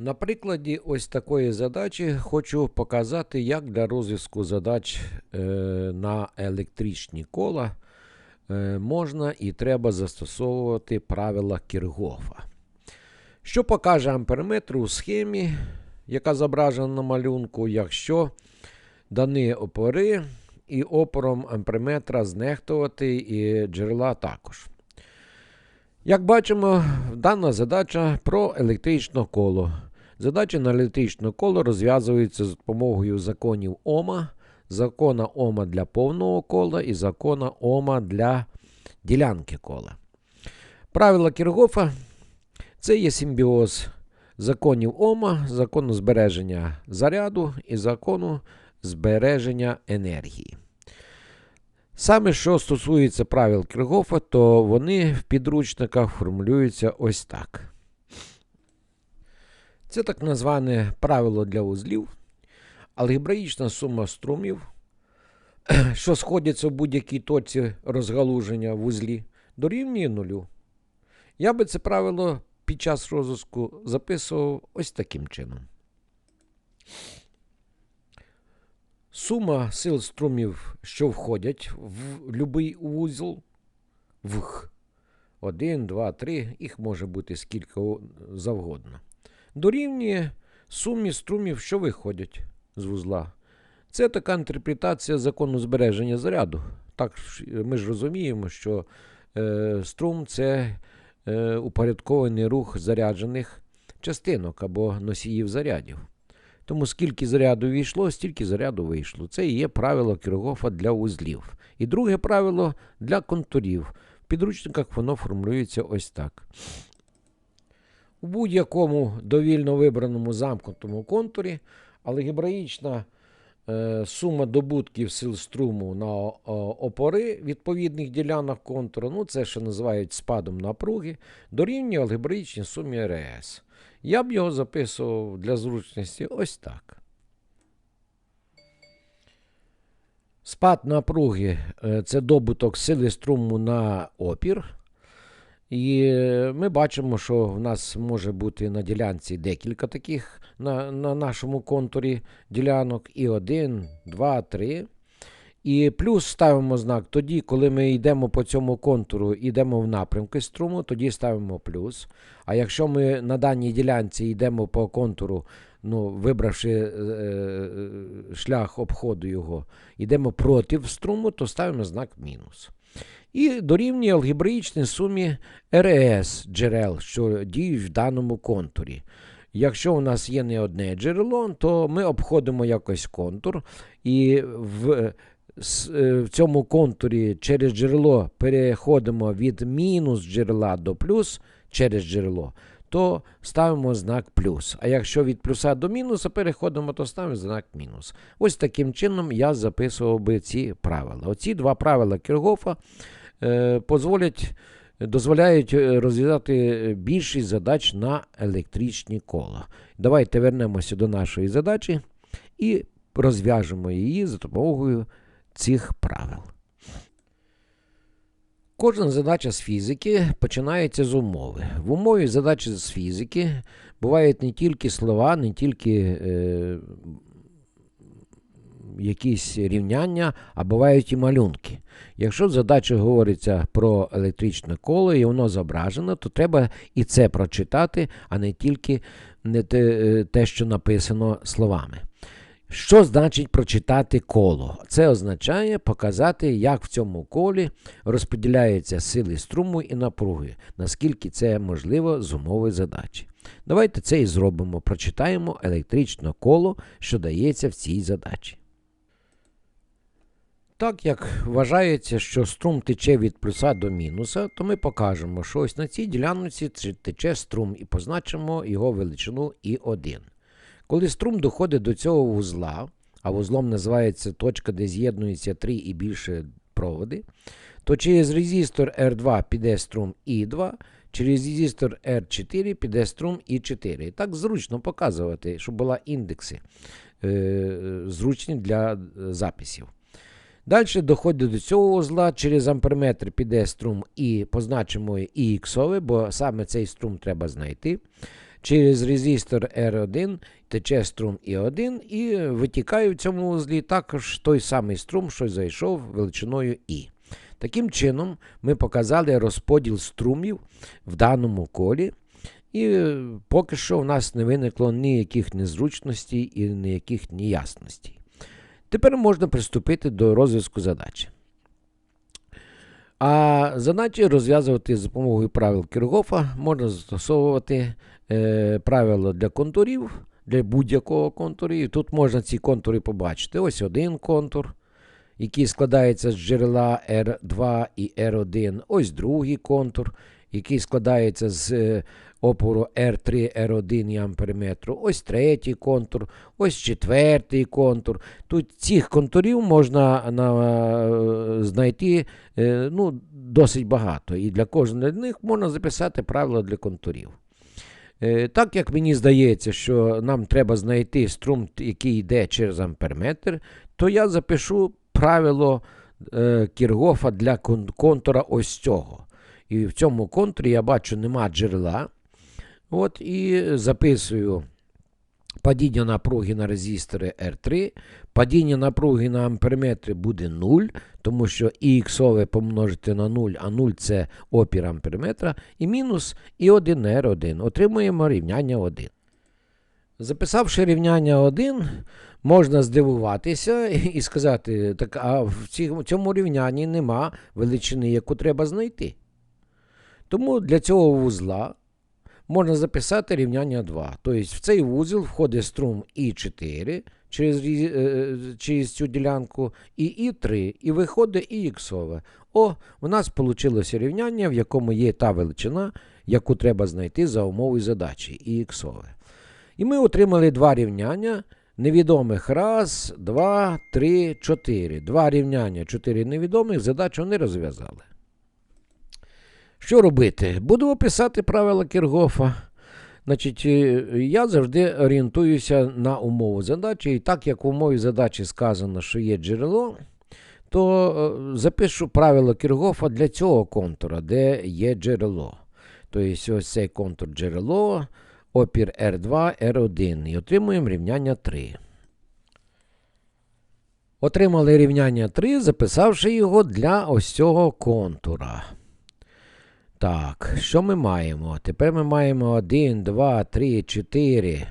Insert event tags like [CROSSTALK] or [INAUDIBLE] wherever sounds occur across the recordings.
На прикладі ось такої задачі хочу показати, як для розв'язку задач е, на електричні кола е, можна і треба застосовувати правила Кіргофа. Що покаже амперметр у схемі, яка зображена на малюнку, якщо дані опори і опором амперметра знехтувати і джерела також. Як бачимо, дана задача про електричне коло. Задачі на електричне коло розв'язуються за допомогою законів Ома, закона Ома для повного кола і закона Ома для ділянки кола. Правила Кіргофа це є симбіоз законів Ома, закону збереження заряду і закону збереження енергії. Саме що стосується правил Кіргофа, то вони в підручниках формулюються ось так. Це так назване правило для узлів, алгебраїчна сума струмів, [CLEARS THROAT] що сходяться в будь-якій точці розгалуження в узлі, дорівнює нулю. Я би це правило під час розвитку записував ось таким чином. Сума сил струмів, що входять в будь-який вузол, в 1, 2, 3, їх може бути скільки завгодно, дорівнює сумі струмів, що виходять з вузла. Це така інтерпретація закону збереження заряду. Так ми ж розуміємо, що е, струм це е, упорядкований рух заряджених частинок або носіїв зарядів. Тому скільки заряду війшло, стільки заряду вийшло. Це і є правило Кіргофа для узлів. І друге правило для контурів. В підручниках воно формулюється ось так. У будь-якому довільно вибраному замкнутому контурі алгебраїчна е, сума добутків сил струму на о, опори відповідних ділянок контуру, ну це що називають спадом напруги, дорівнює алгебраїчній сумі РС. Я б його записував для зручності ось так. Спад напруги е, це добуток сили струму на опір. І ми бачимо, що в нас може бути на ділянці декілька таких на, на нашому контурі ділянок. І один, два, три. І плюс ставимо знак тоді, коли ми йдемо по цьому контуру, йдемо в напрямки струму, тоді ставимо плюс. А якщо ми на даній ділянці йдемо по контуру, ну, вибравши е, шлях обходу його, йдемо проти струму, то ставимо знак мінус. І дорівнює алгебраїчній сумі РС джерел, що діють в даному контурі. Якщо у нас є не одне джерело, то ми обходимо якось контур і в в цьому контурі через джерело переходимо від мінус джерела до плюс через джерело, то ставимо знак плюс. А якщо від плюса до мінуса переходимо, то ставимо знак мінус. Ось таким чином я записував би ці правила. Оці два правила Кіргофа е, дозволять, дозволяють розв'язати більшість задач на електричні кола. Давайте вернемося до нашої задачі і розв'яжемо її за допомогою цих правил. Кожна задача з фізики починається з умови. В умові задачі з фізики бувають не тільки слова, не тільки е, якісь рівняння, а бувають і малюнки. Якщо в задачі говориться про електричне коло і воно зображено, то треба і це прочитати, а не тільки не те, е, що написано словами. Що значить прочитати коло? Це означає показати, як в цьому колі розподіляються сили струму і напруги, наскільки це можливо з умови задачі. Давайте це і зробимо. Прочитаємо електричне коло, що дається в цій задачі. Так як вважається, що струм тече від плюса до мінуса, то ми покажемо, що ось на цій ділянці тече струм і позначимо його величину І1. Коли струм доходить до цього вузла, а вузлом називається точка, де з'єднуються три і більше проводи, то через резистор R2 піде струм І2, через резистор R4 піде струм І4. І так зручно показувати, щоб були індекси е, зручні для записів. Далі доходить до цього вузла, через амперметр піде струм І, позначимо і іксове, бо саме цей струм треба знайти. Через резистор R1 тече струм І1 і витікає в цьому вузлі також той самий струм, що зайшов величиною І. Таким чином, ми показали розподіл струмів в даному колі. І е, поки що у нас не виникло ніяких незручностей і ніяких неясностей. Тепер можна приступити до розв'язку задачі. А задачі розв'язувати з допомогою правил Кіргофа можна застосовувати е, правила для контурів, для будь-якого контуру. І тут можна ці контури побачити. Ось один контур, який складається з джерела R2 і R1. Ось другий контур, який складається з е, опору R3, R1 і амперметру. Ось третій контур, ось четвертий контур. Тут цих контурів можна на, е, знайти е, ну, досить багато. І для кожного з них можна записати правила для контурів. Так як мені здається, що нам треба знайти струм, який йде через амперметр, то я запишу правило Кіргофа для контура ось цього. І в цьому контурі я бачу, нема джерела. От І записую падіння напруги на резистори R3. Падіння напруги на амперметрі буде 0, тому що ІХ помножити на 0, а 0 це опір амперметра, і мінус і 1 R1. Отримуємо рівняння 1. Записавши рівняння 1, можна здивуватися і сказати, так а в цьому рівнянні нема величини, яку треба знайти. Тому для цього вузла можна записати рівняння 2. Тобто в цей вузол входить струм І4 через, е, через цю ділянку, і І3, і виходить і іксове. О, у нас вийшло рівняння, в якому є та величина, яку треба знайти за умовою задачі, і іксове. І ми отримали два рівняння невідомих. Раз, два, три, чотири. Два рівняння, чотири невідомих, задачу не розв'язали. Що робити? Буду описати правила Кіргофа. Значить, е, я завжди орієнтуюся на умову задачі. І так як в умові задачі сказано, що є джерело, то е, запишу правило Кіргофа для цього контура, де є джерело. Тобто ось цей контур джерело, опір R2, R1. І отримуємо рівняння 3. Отримали рівняння 3, записавши його для ось цього контура. Так, що ми маємо? Тепер ми маємо 1, 2, 3, 4,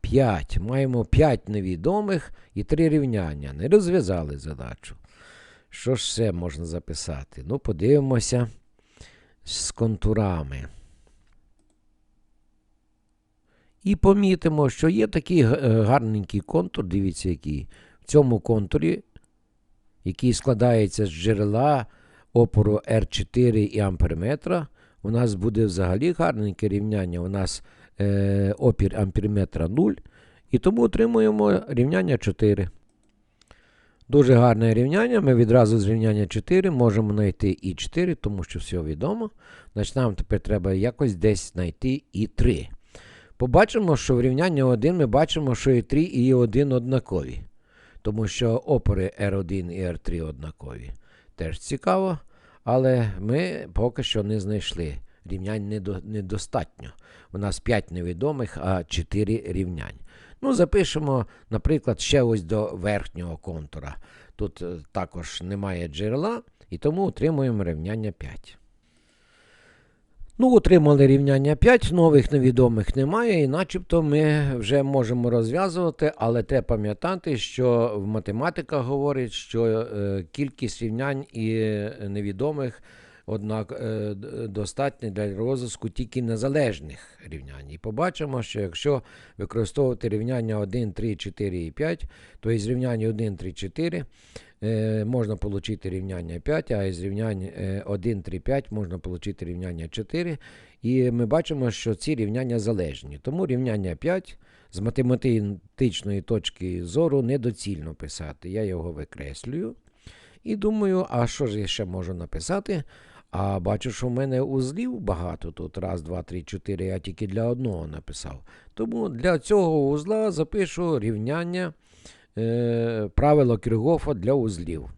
5. Маємо 5 невідомих і 3 рівняння. Не розв'язали задачу. Що ж ще можна записати? Ну, подивимося з контурами. І помітимо, що є такий е, гарненький контур, дивіться, який. В цьому контурі, який складається з джерела опору R4 і амперметра, у нас буде взагалі гарненьке рівняння. У нас е, опір амперметра 0, і тому отримуємо рівняння 4. Дуже гарне рівняння. Ми відразу з рівняння 4 можемо знайти і 4, тому що все відомо. Значить, нам тепер треба якось десь знайти і 3. Побачимо, що в рівнянні 1 ми бачимо, що і 3 і 1 однакові. Тому що опори R1 і R3 однакові. Теж цікаво, але ми поки що не знайшли. Рівнянь недо- недостатньо. У нас 5 невідомих, а 4 рівнянь. Ну, запишемо, наприклад, ще ось до верхнього контура. Тут е, також немає джерела, і тому отримуємо рівняння 5. Ну, отримали рівняння 5, нових невідомих немає, і начебто ми вже можемо розв'язувати, але треба пам'ятати, що в математика говорить, що е, кількість рівнянь і е, невідомих однак е, для розв'язку тільки незалежних рівнянь. І побачимо, що якщо використовувати рівняння 1, 3, 4 і 5, то із рівняння 1, 3, 4 е, можна отримати рівняння 5, а із рівнянь е, 1, 3, 5 можна отримати рівняння 4. І ми бачимо, що ці рівняння залежні. Тому рівняння 5 з математичної точки зору недоцільно писати. Я його викреслюю. І думаю, а що ж я ще можу написати? А бачу, що в мене узлів багато тут. Раз, два, три, чотири. Я тільки для одного написав. Тому для цього узла запишу рівняння е, правило Кіргофа для узлів.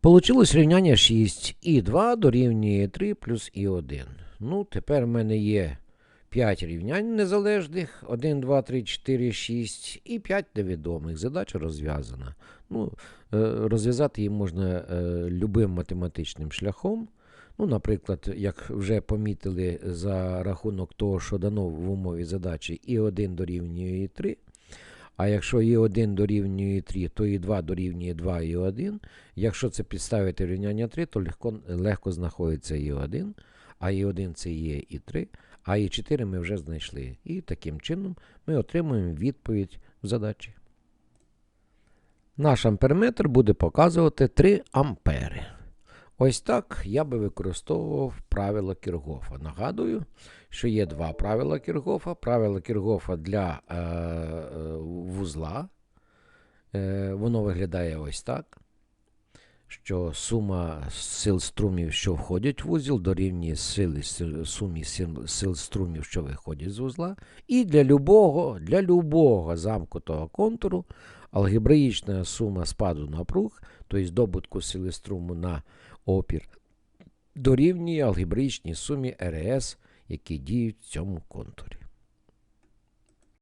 Получилось рівняння 6. І 2 дорівнює 3 плюс і 1. Ну, тепер в мене є 5 рівнянь незалежних. 1, 2, 3, 4, 6 і 5 невідомих. Задача розв'язана. Ну, е, розв'язати її можна е, любим математичним шляхом. Ну, наприклад, як вже помітили за рахунок того, що дано в умові задачі і 1 дорівнює і 3. А якщо і 1 дорівнює 3, то і 2 дорівнює 2 і 1. Якщо це підставити рівняння 3, то легко, легко знаходиться і 1, а і 1 це є і 3, а і 4 ми вже знайшли. І таким чином ми отримуємо відповідь в задачі. Наш амперметр буде показувати 3 ампери. Ось так я би використовував правило Кіргофа. Нагадую, що є два правила Кіргофа. Правило Кіргофа для е, е, вузла. Е, воно виглядає ось так. Що сума сил струмів, що входять в вузол, дорівнює сили, сумі сил, струмів, що виходять з вузла. І для любого, для любого замкнутого контуру алгебраїчна сума спаду напруг, тобто добутку сили струму на опір, дорівнює алгебраїчній сумі РС, які діють в цьому контурі.